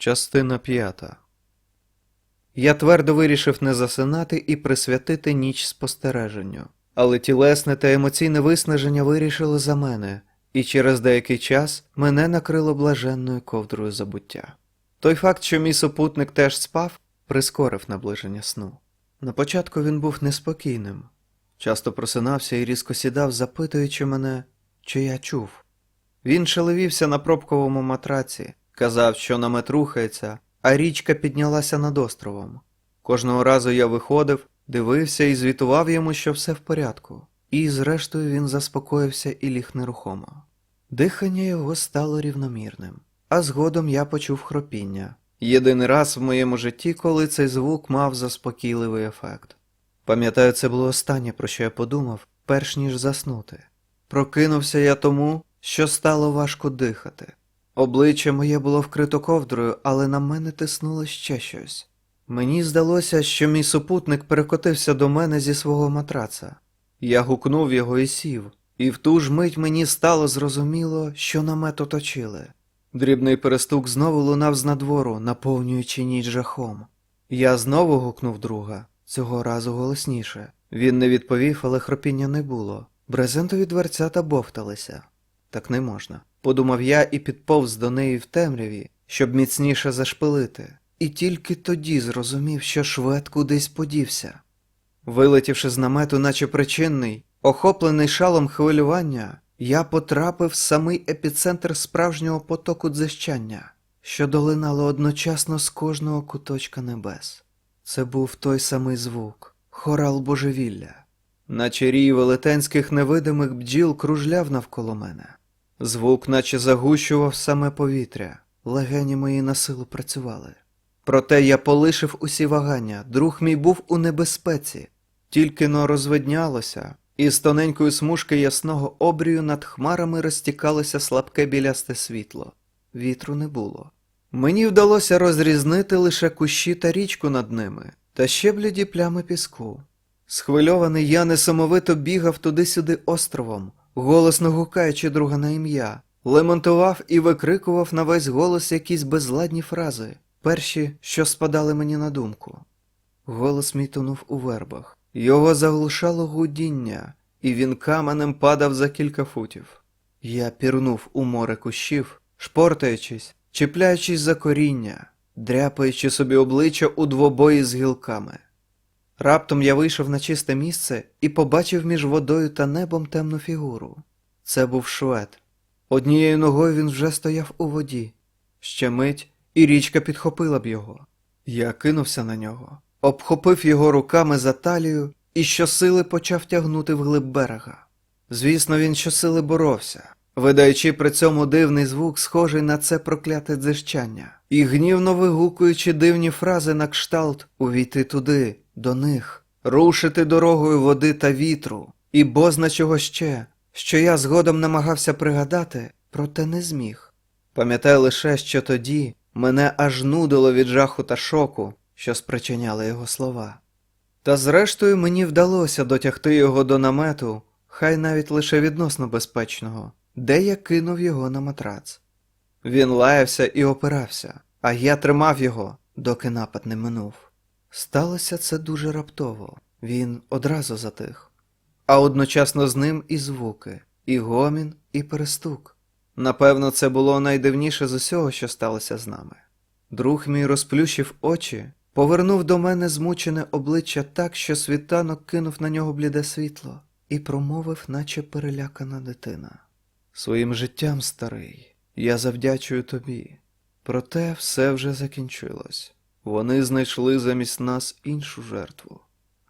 Частина п'ята. Я твердо вирішив не засинати і присвятити ніч спостереженню. Але тілесне та емоційне виснаження вирішили за мене, і через деякий час мене накрило блаженною ковдрою забуття. Той факт, що мій супутник теж спав, прискорив наближення сну. На початку він був неспокійним, часто просинався і різко сідав, запитуючи мене, чи я чув. Він шелевівся на пробковому матраці, казав, що намет рухається, а річка піднялася над островом. Кожного разу я виходив, дивився і звітував йому, що все в порядку, і зрештою він заспокоївся і ліг нерухомо. Дихання його стало рівномірним, а згодом я почув хропіння. Єдиний раз в моєму житті, коли цей звук мав заспокійливий ефект. Пам'ятаю, це було останнє, про що я подумав, перш ніж заснути. Прокинувся я тому, що стало важко дихати. Обличчя моє було вкрито ковдрою, але на мене тиснуло ще щось. Мені здалося, що мій супутник перекотився до мене зі свого матраца. Я гукнув його і сів, і в ту ж мить мені стало зрозуміло, що намет оточили. Дрібний перестук знову лунав з надвору, наповнюючи ніч жахом. Я знову гукнув друга, цього разу голосніше. Він не відповів, але хропіння не було. Брезентові дверцята бовталися. Так не можна. Подумав я і підповз до неї в темряві, щоб міцніше зашпилити, і тільки тоді зрозумів, що швед кудись подівся. Вилетівши з намету, наче причинний, охоплений шалом хвилювання, я потрапив в самий епіцентр справжнього потоку дзищання, що долинало одночасно з кожного куточка небес. Це був той самий звук, хорал божевілля. Наче рій велетенських невидимих бджіл кружляв навколо мене. Звук наче загущував саме повітря, легені мої на силу працювали. Проте я полишив усі вагання, друг мій був у небезпеці, тільки но розвиднялося, і з тоненької смужки ясного обрію над хмарами розтікалося слабке білясте світло. Вітру не було. Мені вдалося розрізнити лише кущі та річку над ними, та ще бліді плями піску. Схвильований я несамовито бігав туди-сюди островом, голосно гукаючи друга на ім'я, лементував і викрикував на весь голос якісь безладні фрази, перші, що спадали мені на думку. Голос мій тонув у вербах, його заглушало гудіння, і він каменем падав за кілька футів. Я пірнув у море кущів, шпортаючись, чіпляючись за коріння, дряпаючи собі обличчя у двобої з гілками. Раптом я вийшов на чисте місце і побачив між водою та небом темну фігуру. Це був швед. Однією ногою він вже стояв у воді. Ще мить, і річка підхопила б його. Я кинувся на нього, обхопив його руками за талію і щосили почав тягнути вглиб берега. Звісно, він щосили боровся, видаючи при цьому дивний звук, схожий на це прокляте дзижчання, і гнівно вигукуючи дивні фрази на кшталт увійти туди, до них, рушити дорогою води та вітру, і бозна чого ще, що я згодом намагався пригадати, проте не зміг. Пам'ятаю лише, що тоді мене аж нудило від жаху та шоку, що спричиняли його слова. Та зрештою мені вдалося дотягти його до намету, хай навіть лише відносно безпечного, де я кинув його на матрац. Він лаявся і опирався, а я тримав його, доки напад не минув. Сталося це дуже раптово, він одразу затих, а одночасно з ним і звуки, і гомін, і перестук. Напевно, це було найдивніше з усього, що сталося з нами. Друг мій розплющив очі, повернув до мене змучене обличчя так, що світанок кинув на нього бліде світло, і промовив, наче перелякана дитина. Своїм життям, старий, я завдячую тобі. Проте все вже закінчилось. Вони знайшли замість нас іншу жертву.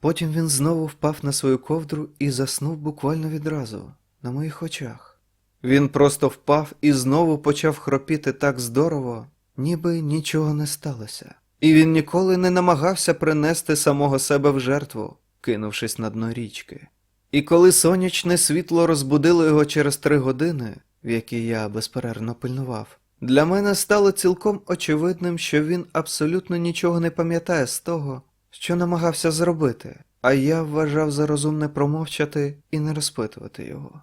Потім він знову впав на свою ковдру і заснув буквально відразу, на моїх очах. Він просто впав і знову почав хропіти так здорово, ніби нічого не сталося. І він ніколи не намагався принести самого себе в жертву, кинувшись на дно річки. І коли сонячне світло розбудило його через три години, в які я безперервно пильнував, для мене стало цілком очевидним, що він абсолютно нічого не пам'ятає з того, що намагався зробити, а я вважав за розумне промовчати і не розпитувати його.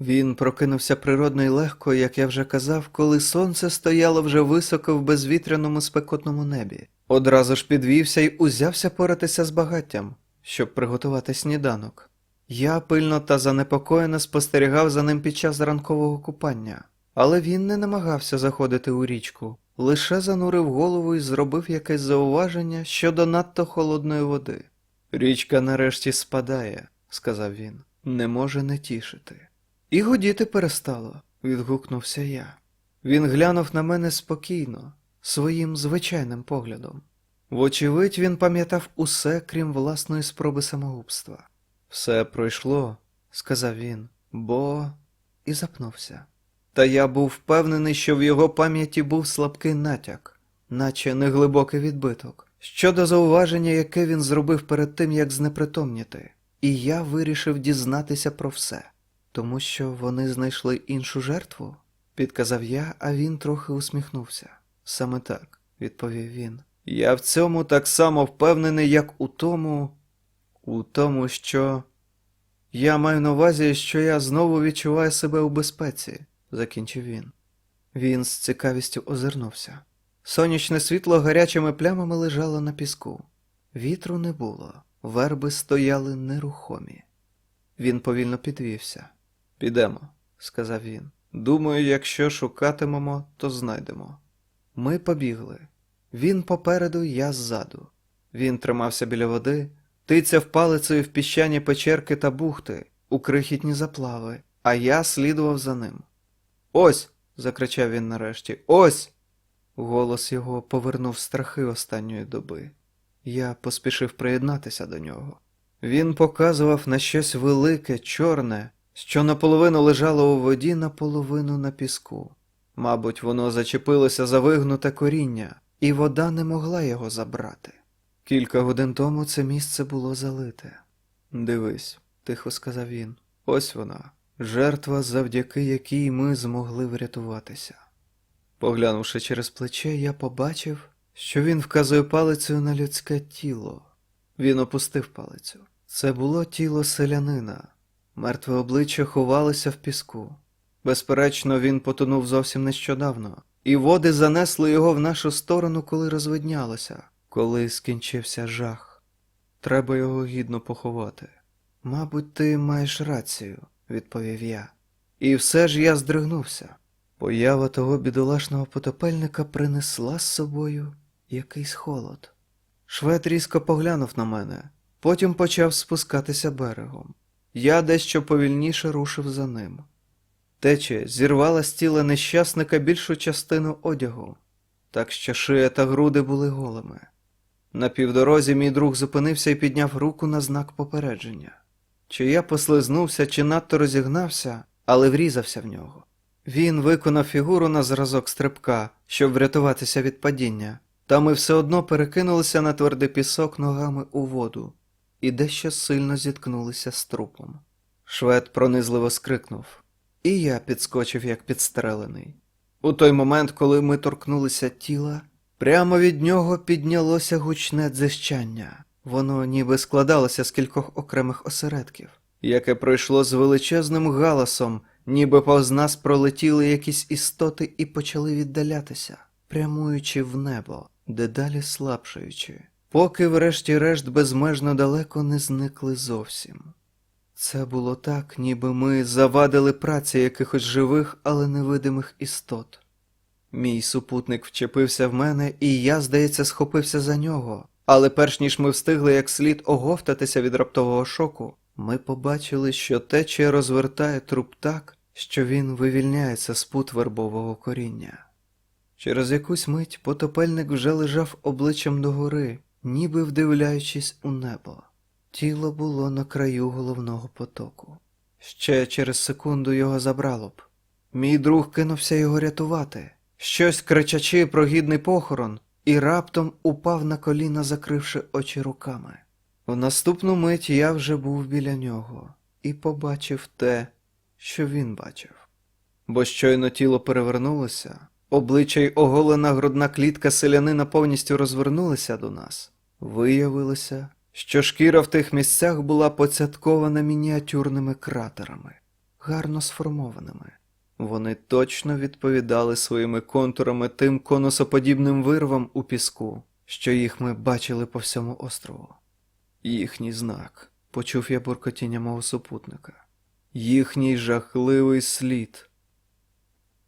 Він прокинувся природно й легко, як я вже казав, коли сонце стояло вже високо в безвітряному спекотному небі. Одразу ж підвівся й узявся поратися з багаттям, щоб приготувати сніданок. Я пильно та занепокоєно спостерігав за ним під час ранкового купання, але він не намагався заходити у річку, лише занурив голову і зробив якесь зауваження щодо надто холодної води. Річка нарешті спадає, сказав він, не може не тішити. І годіти перестало, відгукнувся я. Він глянув на мене спокійно, своїм звичайним поглядом. Вочевидь, він пам'ятав усе, крім власної спроби самогубства. Все пройшло, сказав він, бо. і запнувся. Та я був впевнений, що в його пам'яті був слабкий натяк, наче неглибокий відбиток, щодо зауваження, яке він зробив перед тим, як знепритомніти, і я вирішив дізнатися про все, тому що вони знайшли іншу жертву, підказав я, а він трохи усміхнувся. Саме так, відповів він. Я в цьому так само впевнений, як у тому, у тому, що. Я маю на увазі, що я знову відчуваю себе у безпеці, закінчив він. Він з цікавістю озирнувся. Сонячне світло гарячими плямами лежало на піску. Вітру не було, верби стояли нерухомі. Він повільно підвівся. Підемо, сказав він. Думаю, якщо шукатимемо, то знайдемо. Ми побігли. Він попереду, я ззаду. Він тримався біля води, тицяв палицею в піщані печерки та бухти, у крихітні заплави, а я слідував за ним. Ось. закричав він нарешті. Ось. Голос його повернув страхи останньої доби. Я поспішив приєднатися до нього. Він показував на щось велике, чорне, що наполовину лежало у воді, наполовину на піску. Мабуть, воно зачепилося за вигнуте коріння, і вода не могла його забрати. Кілька годин тому це місце було залите. Дивись, тихо сказав він. Ось вона, жертва, завдяки якій ми змогли врятуватися. Поглянувши через плече, я побачив, що він вказує палицею на людське тіло. Він опустив палицю. Це було тіло селянина. Мертве обличчя ховалося в піску. Безперечно, він потонув зовсім нещодавно, і води занесли його в нашу сторону, коли розвиднялося, коли скінчився жах. Треба його гідно поховати. Мабуть, ти маєш рацію, відповів я. І все ж я здригнувся. Поява того бідолашного потопельника принесла з собою якийсь холод. Швед різко поглянув на мене, потім почав спускатися берегом. Я дещо повільніше рушив за ним. Тече зірвала з тіла нещасника більшу частину одягу, так що шия та груди були голими. На півдорозі мій друг зупинився і підняв руку на знак попередження. Чи я послизнувся, чи надто розігнався, але врізався в нього. Він виконав фігуру на зразок стрибка, щоб врятуватися від падіння, та ми все одно перекинулися на твердий пісок ногами у воду і дещо сильно зіткнулися з трупом. Швед пронизливо скрикнув, і я підскочив, як підстрелений. У той момент, коли ми торкнулися тіла, прямо від нього піднялося гучне дзищання. Воно ніби складалося з кількох окремих осередків, яке пройшло з величезним галасом, ніби повз нас пролетіли якісь істоти і почали віддалятися, прямуючи в небо, дедалі слабшаючи, поки врешті-решт безмежно далеко не зникли зовсім. Це було так, ніби ми завадили праці якихось живих, але невидимих істот. Мій супутник вчепився в мене, і я, здається, схопився за нього. Але перш ніж ми встигли як слід оговтатися від раптового шоку, ми побачили, що течія розвертає труп так, що він вивільняється з пут вербового коріння. Через якусь мить потопельник вже лежав обличчям догори, ніби вдивляючись у небо. Тіло було на краю головного потоку. Ще через секунду його забрало б. Мій друг кинувся його рятувати, щось кричачи про гідний похорон, і раптом упав на коліна, закривши очі руками. У наступну мить я вже був біля нього і побачив те, що він бачив. Бо щойно тіло перевернулося, обличчя й оголена грудна клітка селянина повністю розвернулися до нас. Виявилося, що шкіра в тих місцях була поцяткована мініатюрними кратерами. гарно сформованими. Вони точно відповідали своїми контурами тим конусоподібним вирвам у піску, що їх ми бачили по всьому острову. Їхній знак, почув я буркотіння мого супутника, їхній жахливий слід.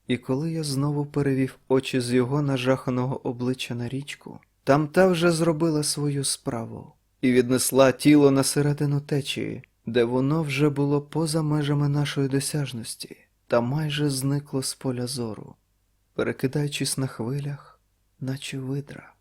І коли я знову перевів очі з його нажаханого обличчя на річку, там та вже зробила свою справу і віднесла тіло на середину течії, де воно вже було поза межами нашої досяжності та майже зникло з поля зору, перекидаючись на хвилях, наче видра.